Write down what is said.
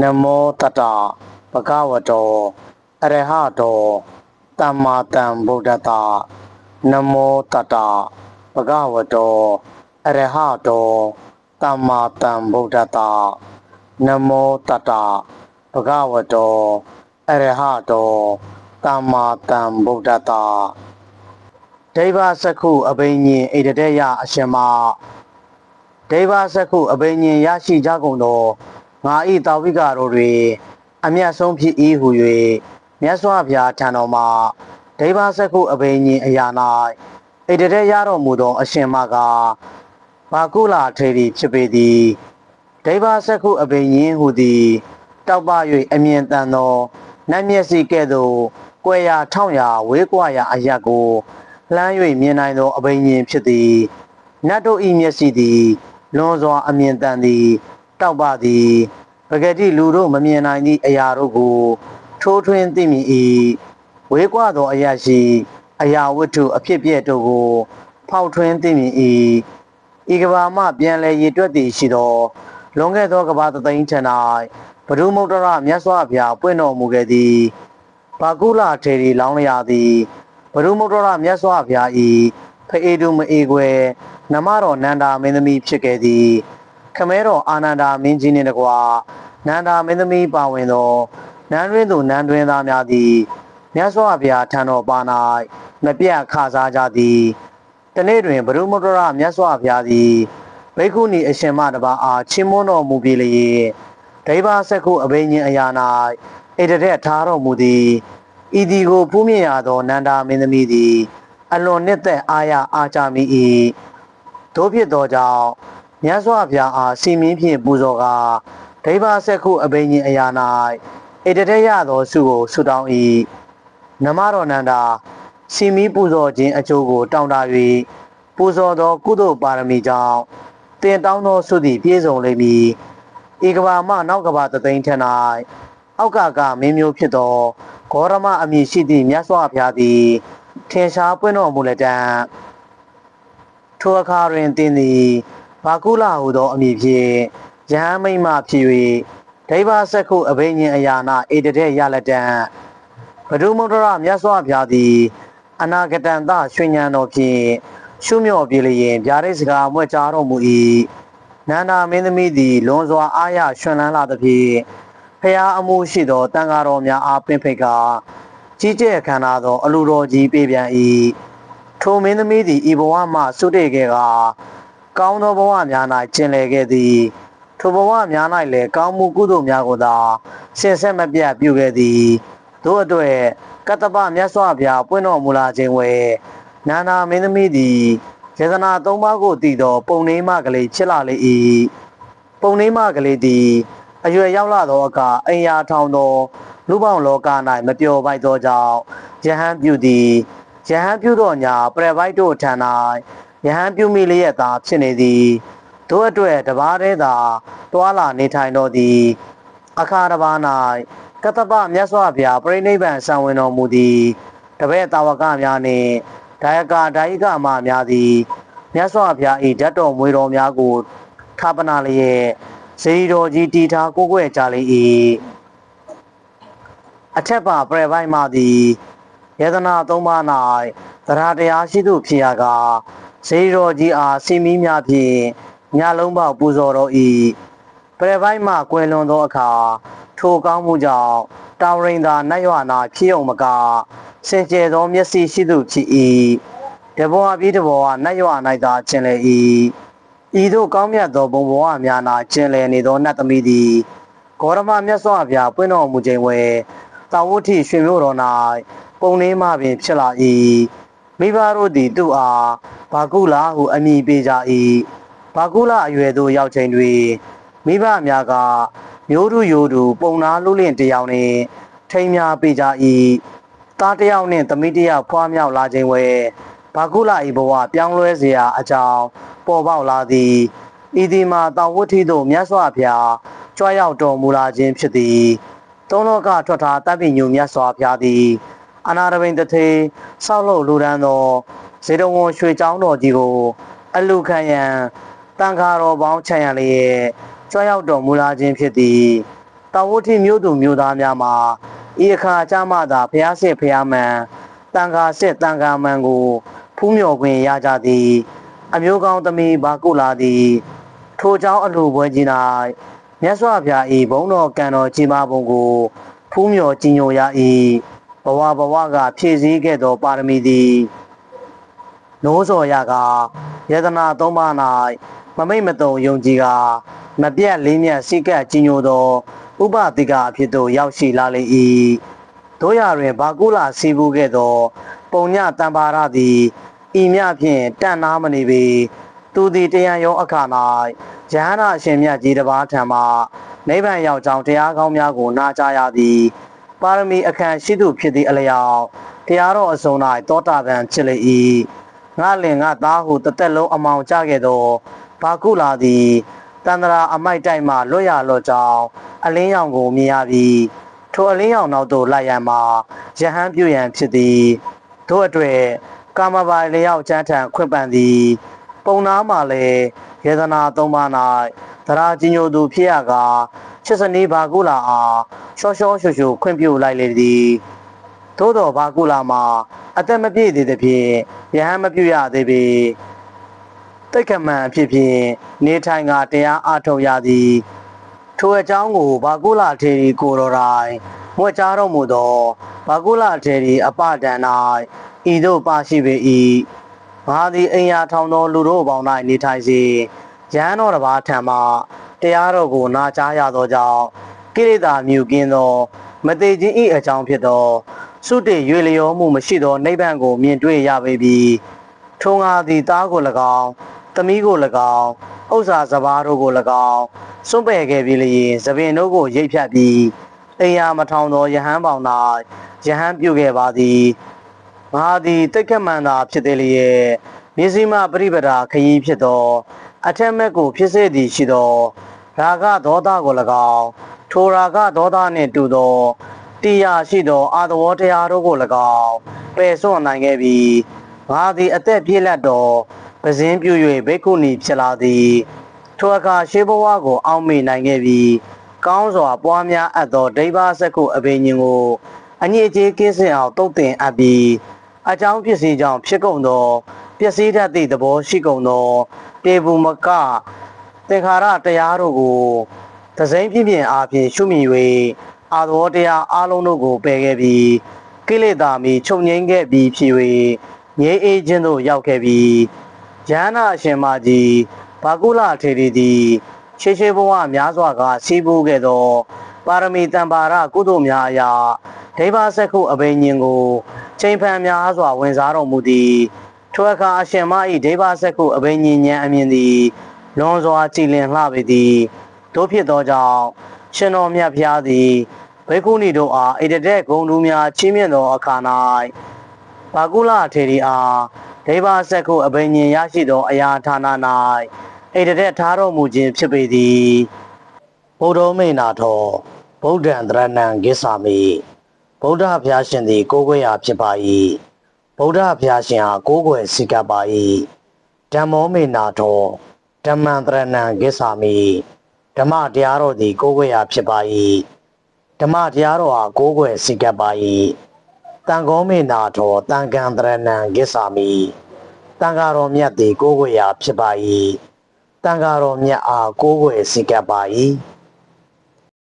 နမောတတဘဂဝတောအရဟတောသမ္မာတံဗုဒ္ဓတနမောတတဘဂဝတောအရဟတောသမ္မာတံဗုဒ္ဓတနမောတတဘဂဝတောအရဟတောသမ္မာတံဗုဒ္ဓတဒိဗ္ဗစက္ခုအဘိညာဉ်ဣတတေယအရှင်မဒိဗ္ဗစက္ခုအဘိညာဉ်ရရှိကြကုန်သော ငါဤတာဝိကတို့တွင်အမျက်ဆုံးဖြစ်၏ဟု၍မြတ်စွာဘုရားထံတော်မှာဒိဗ္ဗစက္ခုအဘိညာဉ်အရာ၌ဣတတေယရတော်မူသော အရှင်မကဘာကုလာထေရီဖြစ်ပေသည်ဒိဗ္ဗစက္ခုအဘိညာဉ်ဟူသည်တောက်ပ၍အမြင်တန်သောနတ်မျက်စိကဲ့သို့ကွယ်ရာထောင်ရာဝေးကွာရာအရက်ကိုလှမ်း၍မြင်နိုင်သောအဘိညာဉ်ဖြစ်သည်နတ်တို့၏မျက်စိသည်လွန်စွာအမြင်တန်သည်တောက်ပသည် ပဂတိလူတို့မမြင်နိုင်သည့်အရာတို့ကိုထိုးထွင်းသိမြင်၏ဝေးကွာသောအရာရှိအရာဝတ္ထုအဖြစ်ပြက်တို့ကို ဖောက်ထွင်းသိမြင်၏ဤကဘာမှပြန်လည်ရည်တွက်သည်ရှိသောလွန်ခဲ့သောကဘာသသိန်းထံ၌ဘဒုမုတ္တရမြတ်စွာဘုရားပွင့်တော်မူခဲ့သည်ဘာကုလထေရီလောင်းလျာသည်ဘဒုမုတ္တရမြတ်စွာဘုရား၏ဖအေတုမအေကွယ်နမတော်နန္ဒာမင်းသမီးဖြစ်ခဲ့သည်ခမဲတော်အာနန္ဒာမင်းကြီးနှင့်တကွာ နန္ဒာမင်းသမီးပါဝင်သောနန်းတွင်သူနန်းတွင်သားများသည်မြတ်စွာဘုရားထံတော်ပါ၌မပြတ်ခစားကြသည်တနေ့တွင်ဘရုမုတ္တရမြတ်စွာဘုရားသည်ဘိက္ခုနီအရှင်မတစ်ပါးအားချင်းမွန်းတော်မူပြီလျင်ဒိဗ္ဗစက္ခုအဘိညာဉ်အရာ၌ဣတရက်ထားတော်မူသည်ဤဒီကိုဖူးမြင့်ရသောနန္ဒာမင်းသမီးသည် အလွန်နှစ်သက်အားရအားကြမိ၏တို့ဖြစ်သောကြောင့်မြတ်စွာဘုရားအားစီမင်းဖြင့်ပူဇော်ကား ဒိဗ္ဗစက္ခုအဘိညာဉ်အရာ၌ဣတရက်ရသောဆုကိုဆုတောင်း၏နမတော်နန္ဒာစီမီပူဇော်ခြင်းအကျိုးကို တောင်းတ၍ပူဇော်သော ကုသိုလ်ပါရမီကြောင့်တင်တောင်းသောဆုသည်ပြည့်စုံလိမ့်မည်ဤကဘာမှနောက်ကဘာတသိန်းထက်၌အောက်ကကမင်းမျိုးဖြစ်သောဂေါရမအမည်ရှိသည့်မြတ်စွာဘုရားသည်ထင်ရှားပွင့်တော်မူလက်တံထိုအခါတွင်တင်းသည်ဘာကုလဟုသောအမည်ဖြင့် ယဟန်မိမ့်မဖြစ်၍ဒိဗ္ဗစက္ခုအဘိညာဉ်အရာနာဧတတဲ့ရလက်တံဘဒုမုဒ္ဒရမြတ်စွာဘုရားသည်အနာဂတံသရွှေဉဏ်တော်ဖြင့်ရှုမြော့ပြေလျင်ဗျာဒိတ်စကားမွဲ့ကြားတော်မူ၏နန္ဒာမင်းသမီးသည်လွန်စွာအားရရွှင်လန်းလာသဖြင့်ဖျားအမှုရှိသောတန်ဃာတော်များအားပင်ဖိတ်ကာကြီးကျယ်ခန္ဓာသော အလူတော်ကြီးပြေပြန်၏ထိုမင်းသမီးသည်ဤဘဝမှစွတ်တည်ခဲ့ကာကောင်းသောဘဝများ၌ကျင်လည်ခဲ့သည် ထိုဘဝများ၌လည်းကောင်းမှုကုသိုလ်များကိုသာဆင်ဆက်မပြတ်ပြုခဲ့သည်တို့အတွေ့ကတ္တပမြတ်စွာဘုရားပွင့်တော်မူလာခြင်းဝဲနာနာမင်းသမီးသည်ယေဒနာသုံးပါးကိုတည်သော ပုံနှိမကလေးဖြစ်လာလေ၏ပုံနှိမကလေးသည်အရွယ်ရောက်လာသောအခါအိမ်ယာထောင်သောလူပေါင်းလောက၌မပျော်ပိုက်သောကြောင့်ယဟန်ပြုသည်ယဟန်ပြုသောညာပရပိုက်တို့ထံ၌ယဟန်ပြုမိလျက်သာဖြစ်နေသည် တို့အတွက်တပါးတည်းသာတွာလာနေထိုင်တော်သည်အခါတစ်ပါး၌ကတ္တပမြတ်စွာဘုရားပြိဋိဘံဆံဝင်တော်မူသည်တပည့်တာဝကများနှင့်ဒါယကာဒါယိကအမများသည်မြတ်စွာဘုရား၏ဓာတ်တော်မွေတော်များကိုထာပနာလျက်ဇေဒီတော်ကြီးတီထားကိုကိုွယ်ကြလေ၏အထက်ပါပြဲပိုင်းမှသည်ယေဒနာသုံးပါး၌တရားတရားရှိသူဖြစ်ရကာဇေဒီတော်ကြီးအားစီမီးများဖြင့် ညလုံးပေါက်ပူဇော်တော်၏ပြဲပိုင်းမှကွယ်လွန်သောအခါထိုကောင်းမှုကြောင့်တာဝရိန်သာနတ်ရွာနာဖြစ်ုံမကစင်ကြယ်သောမျက်စိရှိသူဖြစ်၏တဘောအပြည့်တဘောကနတ်ရွာ၌သာကျင်လေ၏ဤသို့ကောင်းမြတ်သောဘုံဘဝများနာကျင်လည်နေသောနတ်သမီးသည်ဂေါရမမြတ်စွာဘုရားပွင့်တော်မူခြင်းဝဲတာဝဋ္ဌိရွှေမြို့တော်၌ပုံနှင်းမှပင်ဖြစ်လာ၏မိဘတို့သည်သူ့အားဘာကုလာဟုအမည်ပေးကြ၏ ဘာကုလာအရွယ်သို့ရောက်ချိန်တွင်မိဘများကမျိုးတို့ယိုတို့ပုံနာလူလင့်တယောက်နှင့်ထိမ်းများပေးကြ၏သားတယောက်နှင့်သမီးတယောက်ဖွားမြောက်လာခြင်းဝဲဘာကုလာ၏ဘဝပြောင်းလဲเสียအကြောင်းပေါ်ပေါက်လာသည်ဤဒီမှာတောင်ဝဋ္ဌိသို့မြတ်စွာဘုရားကြွရောက်တော်မူလာခြင်းဖြစ်သည်သုံးလောကထွက်ထားတပ်ပိညုမြတ်စွာဘုရားသည်အနာရဘိန်တထေဆောက်လုပ်လူဒန်းသောဇေတဝန်ရွှေချောင်းတော်ကြီးကိုအလူခံရန် တန်ခါတော်ပေါင်းချံရလျက်ကြွရောက်တော်မူလာခြင်းဖြစ်သည် တာဝတိမြို့သူမြို့သားများမှာဤအခါကြမှသာဖျားစစ်ဖျားမှန်တန်ခါစစ်တန်ခါမှန်ကိုဖူးမြော်ခွင့်ရကြသည် အမျိုးကောင်းသမီးဘာကုလာသည် ထိုเจ้าအလှပွဲကြီး၌မြတ်စွာဘုရား၏ဘုန်းတော်ကံတော်ကြီးမားပုံကိုဖူးမြော်ကြည်ညိုရ၏ဘဝဘဝကဖြည့်ဆည်းခဲ့သောပါရမီသည် နိုးစော်ရကယတနာသုံးပါး၌ မမိတ်မတုံယုံကြည်ကမပြတ်လေးမြတ်စိကပ်ကြီးညိုသောဥပတိကအဖြစ်သို့ရောက်ရှိလာလေ၏တို့ရတွင်ဘာကုလာစီဘူးခဲ့သော ပုံညတံပါရသည်ဤမြဖြင့်တန်နာမနေပေသူသည်တရားရောအခါ၌ယဟန္တာအရှင်မြတ်ကြီးတစ်ပါးထံမှနိဗ္ဗာန်ရောက်ကြောင်းတရားကောင်းများကိုနာကြားရသည်ပါရမီအခမ်းရှိသူဖြစ်သည့်အလျောက်တရားတော်အစုံ၌တောတာပန်ဖြစ်လေ၏ငါလင်ငါသားဟုတစ်သက်လုံးအမောင်ကျခဲ့သော ဘာကုလာသည်တန္တရာအမိုက်တိုက်မှလွတ်ရလွတ်ကြောင်းအလင်းရောင်ကိုမြင်ရပြီးထိုအလင်းရောင်နောက်သို့လိုက်ရန်မှာယဟန်ပြုရန်ဖြစ်သည်ထို့အတွေ့ကာမပိုင်လျောက်ချမ်းထံခွင့်ပန်သည် ပုံနာမှလည်းယေဒနာသုံးပါး၌သရာကြီးညိုသူဖြစ်ရကာချစ်စနီးဘာကုလာအားရှော့ရှော့ရှူရှူခွင့်ပြုလိုက်လေသည်သို့တော်ဘာကုလာမှာအသက်မပြည့်သေးသဖြင့်ယဟန်မပြုရသေးပေ တိတ်ခမန်အဖြစ်ဖြင့်နေထိုင်ကတရားအားထုတ်ရသည်ထိုအကြောင်းကိုဘာကုလာထေရီကိုတော်တိုင်မွေကြားတော်မူသောဘာကုလာထေရီအပဒံ၌ဤသို့ပါရှိပေ၏ငါသည်အိမ်ယာထောင်သောလူတို့ပေါင်း၌နေထိုင်စေရဟန်းတော်တစ်ပါးထံမှတရားတော်ကိုနာကြားရသောကြောင့်ကိရိတာမြူကင်းသော မသေးခြင်းဤအကြောင်းဖြစ်သောစုတည်ရွေလျောမှုမရှိသောနိဗ္ဗာန်ကိုမြင်တွေ့ရပေပြီထိုငါသည်သားကို၎င်း သမီးကို၎င်းဥစ္စာစဘာတို့ကို၎င်းစွန့်ပယ်ခဲ့ပြီးလျင်သပင်တို့ကိုရိတ်ဖြတ်ပြီးအိမ်ယာမထောင်သောယဟန်ပေါင်၌ယဟန်ပြုခဲ့ပါသည်ငါသည်တိတ်ခတ်မှန်သာဖြစ်သေးလျက်မျက်စိမှပရိပဒါခရီးဖြစ်သော အထက်မက်ကိုဖြစ်စေသည်ရှိသောရာဂဒေါသကို၎င်းထိုရာဂဒေါသနှင့်တူသောတရားရှိသောအာသဝတရားတို့ကို၎င်းပယ်စွန့်နိုင်ခဲ့ပြီးငါသည်အသက်ပြည့်လက်သော ပဇင်းပြု၍ဘိက္ခုနီဖြစ်လာသည်ထိုအခါရှေးဘဝကိုအောက်မေ့နိုင်ခဲ့ပြီးကောင်းစွာပွားများအပ်သောဒိဗ္ဗစက္ခုအဘိညာဉ်ကိုအညစ်အကြေးကင်းစင်အောင်တုတ်တင်အပ်ပြီးအကြောင်းဖြစ်စီကြောင့်ဖြစ်ကုန်သောပျက်စီးတတ်သည့်သဘောရှိကုန်သောတေဘူးမကသင်္ခါရတရားတို့ကိုသစိမ့်ပြင်းပြင်းအားဖြင့်ရှုမြင်၍အာသောတရားအလုံးတို့ကိုပယ်ခဲ့ပြီးကိလေသာမီချုပ်ငိမ့်ခဲ့ပြီးဖြစ်၍ငြိမ်းအေးခြင်းသို့ရောက်ခဲ့ပြီး ယန္နာအရှင်မကြီးဘာကုလထေရီသည်ရှေးရှေးဘဝများစွာကစီးပူးခဲ့သော ပါရမီတံပါရကုသိုလ်များအရာဒိဗ္ဗစက္ခုအဘိညာဉ်ကိုချိန်ဖန်များစွာဝင်စားတော်မူသည်ထိုအခါအရှင်မ၏ဒိဗ္ဗစက္ခုအဘိညာဉ်ဉာဏ်အမြင်သည်လွန်စွာကြည်လင်လှပေသည်တို့ဖြစ်သောကြောင့်ရှင်တော်မြတ်ဖျားသည်ဘိက္ခုနီတို့အားဣတတဲ့ဂုံတူးများချီးမြှင့်သောအခါ၌ဘာကုလထေရီအား ဒိဗ္ဗစက္ခုအဘိညာဉ်ရရှိသောအရာဌာန၌ဣတတဲ့ထားတော်မူခြင်းဖြစ်ပေသည်ဘုဒ္ဓမိန်နာထောဗုဒ္ဓံတရဏံဂစ္ဆာမိဗုဒ္ဓဘုရားရှင်သည် ကိုးကွယ်ရာဖြစ်ပါ၏ဗုဒ္ဓဘုရားရှင်အားကိုးကွယ်စိကပ်ပါ၏ဓမ္မောမိန်နာထောဓမ္မံတရဏံဂစ္ဆာမိဓမ္မတရားတော်သည် ကိုးကွယ်ရာဖြစ်ပါ၏ဓမ္မတရားတော်အားကိုးကွယ်စိကပ်ပါ၏ တန်ခောမိန်နာထောတန်ခံတရဏံဂစ္ဆာမိတန်ဃာတော်မြတ်သည်ကိုးကွယ်ရာဖြစ်ပါ၏တန်ဃာတော်မြတ်အားကိုးကွယ်စိကပ်ပါ၏